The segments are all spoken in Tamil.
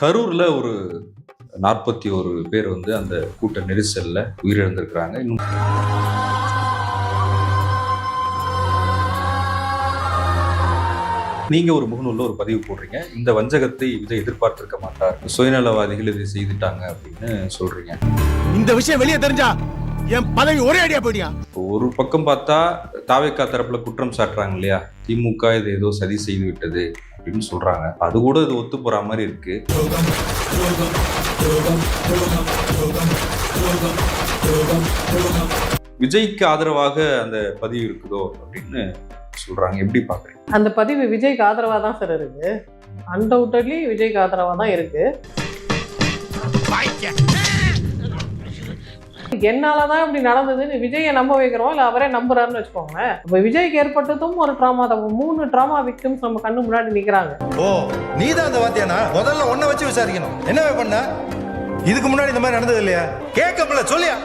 கரூர்ல ஒரு நாற்பத்தி ஒரு பேர் வந்து அந்த கூட்ட நெரிசல்ல உயிரிழந்திருக்கிறாங்க. இன்னும் நீங்க ஒரு முகநூல்ல ஒரு பதிவு போடுறீங்க. இந்த வஞ்சகத்தை விஜய் எதிர்பார்த்திருக்க மாட்டார். சுயநலவாதிகள் இதை செய்துட்டாங்க அப்படின்னு சொல்றீங்க. இந்த விஷயம் வெளியே தெரிஞ்சா என் பதவி ஒரே அடியா போயிடியா? ஒரு பக்கம் பார்த்தா தாவேக்கா தரப்புல குற்றம் சாட்டுறாங்க இல்லையா? திமுக இது ஏதோ சதி செய்து விட்டது. அப்படின்னு சொல்றாங்க. அது கூட இது ஒத்து போற மாதிரி இருக்கு. விஜய்க்கு ஆதரவாக அந்த பதிவு இருக்குதோ அப்படின்னு சொல்றாங்க. எப்படி பாக்குறீங்க? அந்த பதிவு விஜய்க்கு ஆதரவா தான் சார் இருக்கு அன்டவுட்டட்லி விஜய்க்கு ஆதரவா தான் என்னால தான் இப்படி நடந்ததுன்னு விஜயை நம்ப வைக்கிறோம் இல்லை அவரே நம்புறாருன்னு வச்சுக்கோங்களேன். இப்போ விஜய்க்கு ஏற்பட்டதும் ஒரு ட்ராமா தான். மூணு ட்ராமா விக்டிம்ஸ் நம்ம கண்ணு முன்னாடி நிற்கிறாங்க ஓ நீ தான் அந்த வாத்தியானா? முதல்ல ஒன்றை வச்சு விசாரிக்கணும். என்ன பண்ண? இதுக்கு முன்னாடி இந்த மாதிரி நடந்தது இல்லையா? கேட்கப்பல சொல்லியா?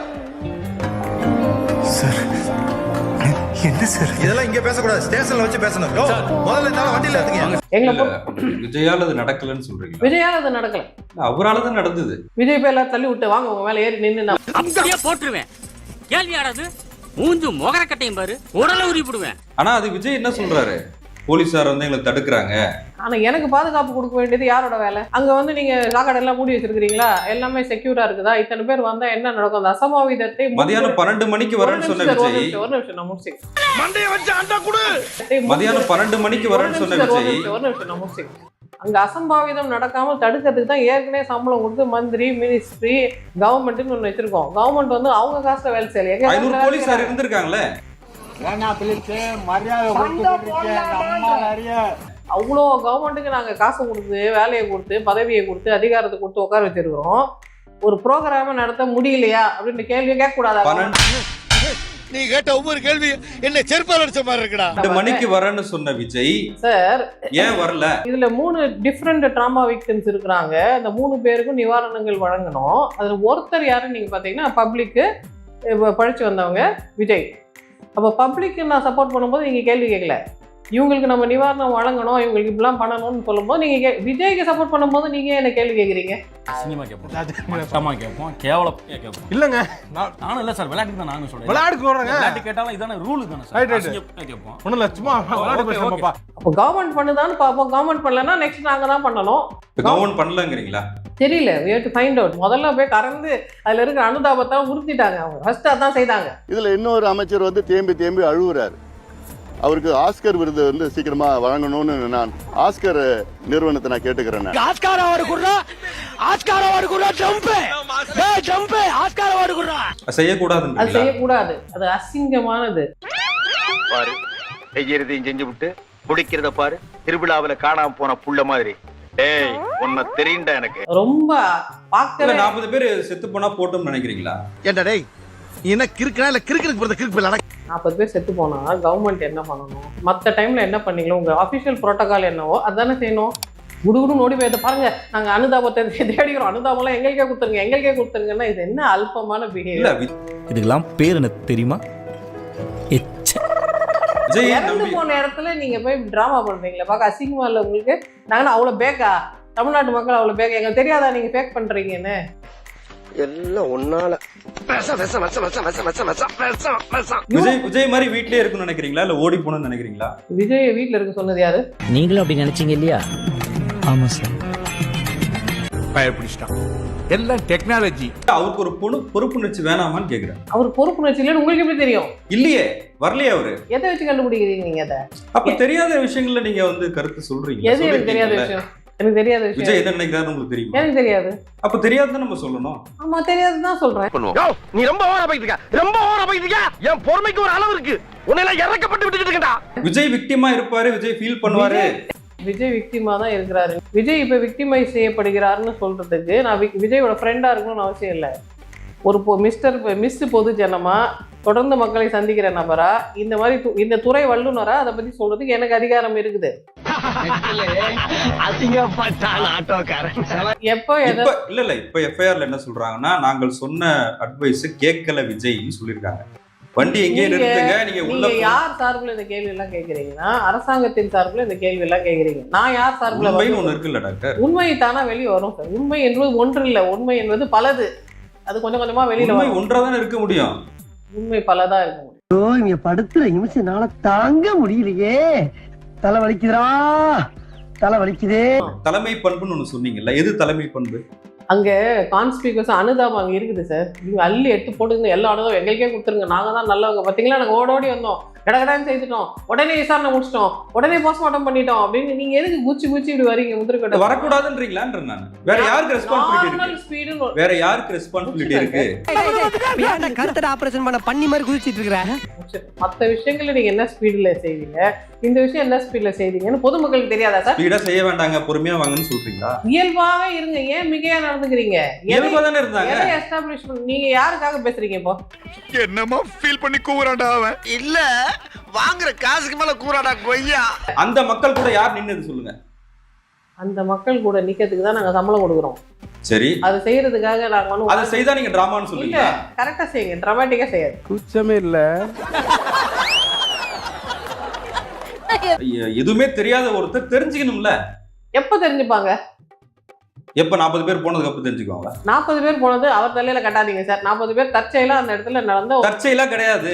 என்ன சார் இதெல்லாம் இங்க பேசக்கூடாது. ஸ்டேஷன்ல வச்சு பேசணும். யோ, முதல்ல இந்த வண்டியில எடுத்துங்க. விஜயால அது நடக்கலன்னு சொல்றீங்க விஜயால அது நடக்கல. அவரால தான் நடந்தது. விஜய் போய் எல்லாரும் தள்ளி விட்டு வாங்க உங்க மேல ஏறி நின்று நான் அப்படியே போட்டுருவேன். கேள்வி ஆடாது மூஞ்சு மொகரக்கட்டையும் பாரு உடலை உரிப்பிடுவேன் ஆனா அது விஜய் என்ன சொல்றாரு? போலீசார் வந்து எங்களை தடுக்கிறாங்க. ஆனா எனக்கு பாதுகாப்பு கொடுக்க வேண்டியது யாரோட வேலை? அங்க வந்து நீங்க சாக்கடை எல்லாம் மூடி வச்சிருக்கீங்களா எல்லாமே செக்யூரா இருக்குதா? இத்தனை பேர் வந்தா என்ன நடக்கும்? அந்த அசம்பாவிதத்தை மதியானம் பன்னெண்டு மணிக்கு வரேன்னு சொன்ன ஒரு விஜய். நிமிஷம், ஒரு நிமிஷம் நான் முடிச்சுக்கிறேன். மண்டைய வச்சு அண்டா குடு. மதியானம் பன்னெண்டு மணிக்கு வரேன்னு சொன்ன விஜய். நிமிஷம், ஒரு நிமிஷம் நான் முடிச்சுக்கிறேன். அங்க அசம்பாவிதம் நடக்காம தடுக்கிறதுக்கு தான் ஏற்கனவே சம்பளம் கொடுத்து மந்திரி மினிஸ்ட்ரி கவர்மெண்ட்னு ஒண்ணு வச்சிருக்கோம். கவர்மெண்ட் வந்து அவங்க காசுல வேலை செய்யல. எங்க ஐநூறு காசுல இருந்திருக்காங்களே அவ்வளோ கவர்மெண்ட்டுக்கு நாங்க காசு கொடுத்து வேலையை கொடுத்து பதவியை கொடுத்து அதிகாரத்தை கொடுத்து உட்கார வச்சிருக்கிறோம். ஒரு ப்ரோக்ராம நடத்த முடியலையா அப்படின்னு கேள்வி கேட்க கூடாதா பன்னெண்டு. நீ கேட்ட ஒவ்வொரு கேள்வி என்ன செருப்பால் அடிச்ச மாதிரி இருக்குடா. மணிக்கு வரேன்னு சொன்ன விஜய் சார் ஏன் வரல? இதுல மூணு டிஃப்ரெண்ட் ட்ராமா விக்டிம்ஸ் இருக்கிறாங்க. அந்த மூணு பேருக்கும் நிவாரணங்கள் வழங்கணும். அதுல ஒருத்தர் யாருன்னு நீங்க பாத்தீங்கன்னா பப்ளிக்கு பழிச்சு வந்தவங்க விஜய். அப்போ பப்ளிக்கு நான் சப்போர்ட் பண்ணும்போது நீங்க கேள்வி கேட்கல. இவங்களுக்கு நம்ம நிவாரணம் வழங்கணும் இவங்களுக்கு இப்படிலாம் பண்ணணும்னு சொல்லும்போது நீங்க கே- விஜய்க்கு சப்போர்ட் பண்ணும்போது நீங்க என்ன கேள்வி கேட்குறீங்க? சினிமா கேட்போம். மட்டமா கேட்போம் கேவலம் கேட்போம். இல்லங்க. நான் நானும் இல்ல சார் விளையாட்டுக்கு தான் நானும் வர்றேங்க விளையாட்டு கேட்டாலும் இதான ரூல் தானே சார். கேட்போம். ஒண்ணும் இல்ல சும்மா விளையாட்டு அப்போ கவர்மெண்ட் பண்ணுதான்னு பார்ப்போம் கவர்மெண்ட் பண்ணலன்னா நெக்ஸ்ட் நாங்க தான் பண்ணணும். கவர்மெண்ட் பண்ணலங்கிறீங்களா? தெரியல. We have to find out முதல்ல போய் கறந்து அதுல இருக்கிற அனுதாபத்தை உறுத்திட்டாங்க அவங்க. ஃபர்ஸ்ட் அதான் செய்தாங்க. இதுல இன்னொரு அமைச்சர் வந்து தேம்பி தேம்பி அழுகுறாரு அவருக்கு ஆஸ்கர் விருது வந்து சீக்கிரமா வழங்கணும்னு நான் ஆஸ்கர் நிறுவனத்தை நான் கேட்டுக்கிறேன். ஆஸ்கார் அவார்டு குடுறா. ஆஸ்கார் அவார்டு குடுறா ஜம்ப் ஏய் ஜம்ப் ஆஸ்கார் அவார்டு குடுறா. அது செய்யக்கூடாதுன்றீங்களா செய்யக்கூடாது. அது அசிங்கமானது. பாரு செய்யறதையும் செஞ்சு விட்டு பிடிக்கிறத பாரு திருவிழாவுல காணாம போன புள்ள மாதிரி. ஏய் உன்னை தெரியுண்டா எனக்கு. ரொம்ப இல்ல பார்க்கவே நாற்பது பேர் செத்து போனா போட்டோம்னு நினைக்கிறீங்களா? ஏண்டா டேய் என்ன கிறுக்கனா இல்ல கிறுக்கிறதுக்கு போறது கிறுக்கு போயில நாற்பது பேர் செத்து போனா கவர்மெண்ட் என்ன பண்ணணும்? மற்ற டைம்ல என்ன பண்ணீங்களோ உங்க அபிஷியல் புரோட்டோகால் என்னவோ அதானே செய்யணும். குடுகுடுன்னு ஓடி போய் இதை பாருங்க நாங்க அனுதாபத்தை தேடிக்கிறோம் அனுதாபம்லாம் எங்களுக்கே கொடுத்துருங்க எங்களுக்கே கொடுத்துருங்கன்னா இது என்ன அல்பமான இல்ல பிஹேவியர் இதுக்கெல்லாம் பேர் என்ன தெரியுமா? இறந்து போன இடத்துல நீங்க போய் டிராமா பண்றீங்களா பார்க்க அசிங்கமா இல்ல உங்களுக்கு நாங்க அவ்வளவு பேக்கா தமிழ்நாட்டு மக்கள் அவ்வளவு பேக்கா எங்களுக்கு தெரியாதா நீங்க பேக் பண்றீங்கன்னு? எல்லாம் ஒன்னால. விஜய் விஜய் மாதிரி வீட்லயே இருக்கும்னு நினைக்கிறீங்களா? இல்ல ஓடி போகணும்னு நினைக்கிறீங்களா? விஜய் வீட்ல இருக்க சொன்னது யாரு? நீங்களும் அப்படி நினைச்சீங்க இல்லையா? ஆமா சார். பயப்பிடிச்சிட்டான். எல்லாம் டெக்னாலஜி அவருக்கு ஒரு பொண்ணு பொறுப்புணர்ச்சி வேணாமான்னு கேக்குறேன் அவர் பொறுப்புணர்ச்சி இல்லைன்னு உங்களுக்கு எப்படி தெரியும்? இல்லையே வரலையே அவரு. எதை வச்சு கண்டுபிடிக்கிறீங்க நீங்க அதை? அப்ப தெரியாத விஷயங்கள்ல நீங்க வந்து கருத்து சொல்றீங்க எது எனக்கு தெரியாத. விஷயம்? எனக்கு தெரியாத விஜய் என்ன நினைக்கிறாரு உங்களுக்கு தெரியுமா? எனக்கு தெரியாது. அப்ப தெரியாதுன்னு நம்ம சொல்லணும். ஆமா தெரியாதுதான் சொல்றேன். நீ ரொம்ப ஓர போயிட்டு ரொம்ப ஓர போயிட்டு என் பொறுமைக்கு ஒரு அளவு இருக்கு. உன்னை இறக்கப்பட்டு விட்டுட்டு இருக்கா விஜய் விக்டிமா இருப்பாரு விஜய் ஃபீல் பண்ணுவாரு. விஜய் விக்டிமா தான் இருக்கிறாரு. விஜய் இப்ப விக்டிமைஸ் செய்யப்படுகிறாருன்னு சொல்றதுக்கு நான் விக்- விஜயோட ஃப்ரெண்டா இருக்கணும்னு அவசியம் இல்லை. ஒரு பொ- மிஸ்டர் மிஸ் பொது ஜனமா தொடர்ந்து மக்களை சந்திக்கிற நபரா இந்த மாதிரி து- இந்த துறை வல்லுனரா அதை பத்தி சொல்றதுக்கு எனக்கு அதிகாரம் இருக்குது. அசிங்கப்பட்டான் ஆட்டோக்காரன். எப்போ எதை இப்ப இல்ல இல்ல இப்ப எஃப்ஐஆர்ல என்ன சொல்றாங்கன்னா நாங்கள் சொன்ன அட்வைஸ் கேட்கல விஜய்னு சொல்லியிருக்காங்க. வண்டி எங்கேயே நீங்க- நிறுத்துங்க நீங்க உள்ள யார் சார்பில் இந்த கேள்வி எல்லாம் கேக்குறீங்கன்னா அரசாங்கத்தின் சார்பில் இந்த கேள்வி எல்லாம் கேக்குறீங்க. நான் யார் சார்பில் உண்மைன்னு ஒண்ணு இருக்குல்ல டாக்டர். உண்மை தானா வெளியே வரும்? சார் உண்மை என்பது ஒன்று இல்லை உண்மை என்பது பலது. அது கொஞ்சம் கொஞ்சமா வெளியில உண்மை வரும். ஒன்றாதான் இருக்க முடியும். உண்மை பலதா இருக்கும் இங்க படுத்துற நிமிஷம்னால தாங்க முடியலையே. தலை வலிக்குதுடா. தலை வலிக்குதே. தலைமை பண்புன்னு ஒண்ணு சொன்னீங்கல்ல எது தலைமை பண்பு? அங்க கான்ஸ்பிகஸ் அனுதாபம் அங்க இருக்குது சார் நீங்க அள்ளி எடுத்து போடுங்க எல்லா அனுதாபம் எங்களுக்கே கொடுத்துருங்க நாங்க தான் நல்லவங்க பாத்தீங்களா நாங்க ஓட ஓடி வந்தோம் கடகடான்னு செய்துட்டோம் உடனே விசாரணை முடிச்சிட்டோம் உடனே போஸ்ட்மார்ட்டம் பண்ணிட்டோம் அப்படின்னு நீங்க எதுக்கு குச்சி குச்சி இப்படி வரீங்க முந்திரிக்கட்டை வரக்கூடாதுன்றீங்களா நான் வேற யாருக்கு ரெஸ்பான்சிபிலிட்டி வேற யாருக்கு ரெஸ்பான்சிபிலிட்டி இருக்கு கருத்தட ஆபரேஷன் பண்ண பண்ணி மாதிரி குதிச்சிட்டு இருக்கிற மற்ற விஷயங்கள்ல நீங்க என்ன ஸ்பீடுல செய்வீங்க? இந்த விஷயம் என்ன ஸ்பீடுல செய்வீங்கன்னு பொதுமக்களுக்கு தெரியாதா சார்? ஸ்பீடா செய்ய வேண்டாங்க பொறுமையா வாங்கன்னு சொல்றீங்களா? இயல்பாவே இருங்க. ஏன் மிகையா நடந்துக்கிறீங்க? இயல்பா தானே இருந்தாங்க. எதை எஸ்டாப்ளிஷ் நீங்க யாருக்காக பேசுறீங்க இப்போ? என்னமோ ஃபீல் பண்ணி கூவுறான்டா அவன். இல்ல வாங்குற காசுக்கு மேல கூறாடா கொய்யா. அந்த மக்கள் கூட யார் நின்னது சொல்லுங்க. அந்த மக்கள் கூட நிக்கிறதுக்கு தான் நாங்க சம்பளம் கொடுக்குறோம். சரி. அதை செய்யறதுக்காக நாங்க அதை செய்தா நீங்க டிராமான்னு இல்ல கரெக்டா செய்யுங்க. டிராமாட்டிக்கா செய்யாது. குச்சமே இல்ல. ஐய, எதுவுமே தெரியாத ஒருத்தர் தெரிஞ்சுக்கணும்ல. எப்ப தெரிஞ்சுப்பாங்க? எப்ப நாற்பது பேர் போனதுக்கு அப்புறம் தெரிஞ்சுக்குவாங்க நாற்பது பேர் போனது அவர் தலையில கட்டாதீங்க சார். நாற்பது பேர் தற்செயலா அந்த இடத்துல நடந்த தற்செயலா கிடையாது.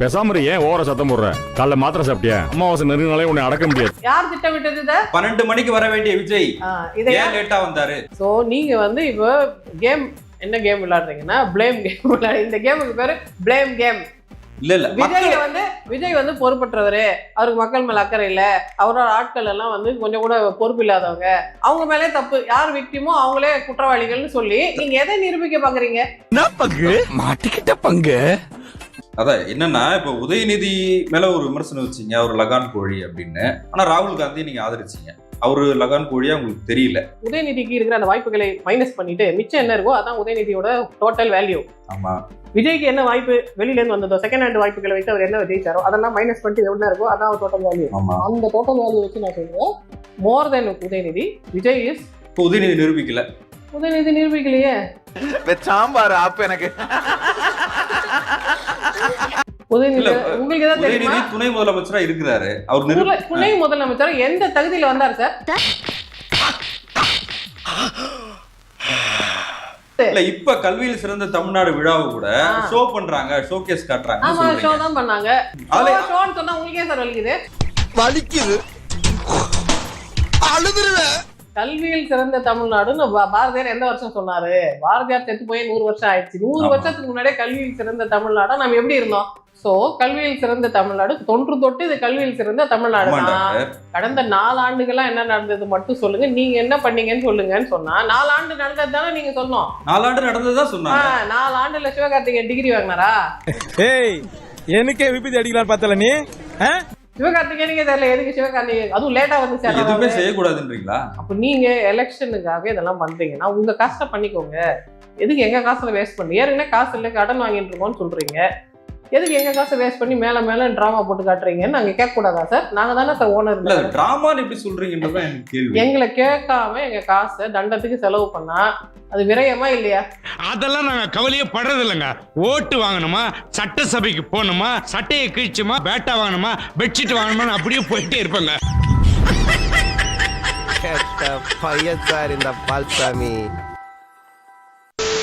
பேசாம ஏன் ஓர சத்தம் போடுற? காலைல மாத்திரை சாப்பிட்டியா? அமாவாசை நெருங்கினாலே உன்னை அடக்க முடியாது. யார் திட்டமிட்டது இதை? பன்னெண்டு மணிக்கு வர வேண்டிய விஜய். இதை ஏன் லேட்டா வந்தாரு? ஸோ நீங்க வந்து இப்போ கேம் என்ன கேம் விளையாடுறீங்கன்னா ப்ளேம் கேம் விளையாடு இந்த கேமுக்கு பேரு ப்ளேம் கேம் இல்ல இல்ல. விஜய் வந்து விஜய் வந்து பொறுப்பற்றவர். அவருக்கு மக்கள் மேல அக்கறை இல்ல. அவரோட ஆட்கள் எல்லாம் வந்து கொஞ்சம் கூட பொறுப்பு இல்லாதவங்க. அவங்க மேலே தப்பு. யார் விக்டிமோ அவங்களே குற்றவாளிகள்னு சொல்லி நீங்க எதை நிரூபிக்க பாக்குறீங்க? பங்கு? மாட்டிக்கிட்ட பங்கு. அதான் என்னன்னா இப்ப உதயநிதி மேல ஒரு விமர்சனம் வச்சீங்க அவர் லகான் கோழி அப்படின்னு. ஆனா ராகுல் காந்தி நீங்க ஆதரிச்சீங்க. அவரு லகான் கோழியா உங்களுக்கு தெரியல. உதயநிதிக்கு இருக்கிற அந்த வாய்ப்புகளை மைனஸ் பண்ணிட்டு மிச்சம் என்ன இருக்கோ அதான் உதயநிதியோட டோட்டல் வேல்யூ ஆமா. விஜய்க்கு என்ன வாய்ப்பு வெளியில இருந்து வந்ததோ செகண்ட் ஹேண்ட் வாய்ப்புகளை வைத்து அவர் என்ன ஜெயிச்சாரோ அதெல்லாம் மைனஸ் பண்ணிட்டு எவ்வளவு இருக்கோ அதான் அவர் டோட்டல் வேல்யூ ஆமா. அந்த டோட்டல் வேல்யூ வச்சு நான் சொல்றேன் more then Udhayanidhi Vijay is Udhayanidhi நிரூபிக்கல. Udhayanidhi நிரூபிக்கலையே. சாம்பார் ஆப்பு எனக்கு. உங்களுக்கு ஏதாவது தெரியுமா? உதயநிதி துணை முதலமைச்சரா இருக்கிறாரு. அவர் நிரூபி துணை- துணை முதலமைச்சர்? எந்த தகுதியில வந்தார் சார்? இல்ல இப்ப கல்வியில் சிறந்த தமிழ்நாடு விழாவை கூட. ஷோ பண்றாங்க ஷோகேஸ் காட்டுறாங்க ஆமா ஷோ தான் பண்ணாங்க. அதுல- ஷோன்னு சொன்னா உங்களுக்கே சார் வலிக்குது. வலிக்குது. அழுதுருவேன். கல்வியில் சிறந்த தமிழ்நாடுன்னு பாரதியார் எந்த வருஷம் சொன்னாரு? பாரதியார் செத்து போய் நூறு வருஷம் ஆயிடுச்சு. நூறு. வருஷத்துக்கு முன்னாடியே கல்வியில் சிறந்த தமிழ்நாடா நம்ம எப்படி இருந்தோம்? சோ கல்வியில் சிறந்த தமிழ்நாடு தொன்று தொட்டு இது கல்வியில் சிறந்த தமிழ்நாடு தான். கடந்த நாலு ஆண்டுகளா என்ன நடந்தது மட்டும் சொல்லுங்க. நீங்க என்ன பண்ணீங்கன்னு சொல்லுங்கன்னு சொன்னா நாலு ஆண்டு நடந்தது தானே நீங்க சொன்னோம். நாலாண்டு நடந்ததுதான் ஆ, சொன்னாங்க. நாலு ஆண்டுல சிவகார்த்திகேயன் டிகிரி வாங்கினாரா? ஏய் எனக்கே விபத்து அடிக்கலாம் பார்த்தல நீ? சிவகார்த்திகேயனுக்கே தெரியல எதுக்கு சிவகார்த்திகேயன்? அதுவும் லேட்டா வந்து எதுவுமே சேரலாம் செய்யக்கூடாதுன்றீங்களா? அப்ப நீங்க எலெக்ஷனுக்காக இதெல்லாம் பண்றீங்கன்னா உங்க காசை பண்ணிக்கோங்க. எதுக்கு எங்க காசுல வேஸ்ட் பண்ணி ஏற்கனவே காசு இல்லை கடன் வாங்கிட்டு இருக்கோம்னு சொல்றீங்க. எதுக்கு எங்க காசை வேஸ்ட் பண்ணி மேல மேல டிராமா போட்டு காட்டுறீங்கன்னு நாங்க கேட்க கூடாதா சார்? நாங்க தானே சார் ஓனர் இல்ல டிராமான்னு எப்படி எனக்கு கேள்வி. எங்களை கேட்காம எங்க காசை தண்டத்துக்கு செலவு பண்ணா அது விரயமா இல்லையா? அதெல்லாம் நாங்க கவலையே படுறது இல்லைங்க. ஓட்டு வாங்கணுமா சட்டசபைக்கு போகணுமா சட்டையை கிழிச்சுமா பேட்டா வாங்கணுமா பெட்ஷீட் வாங்கணுமா அப்படியே போயிட்டே இருப்பாங்க. பையன் சார் இந்த பால்சாமி.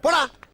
போடா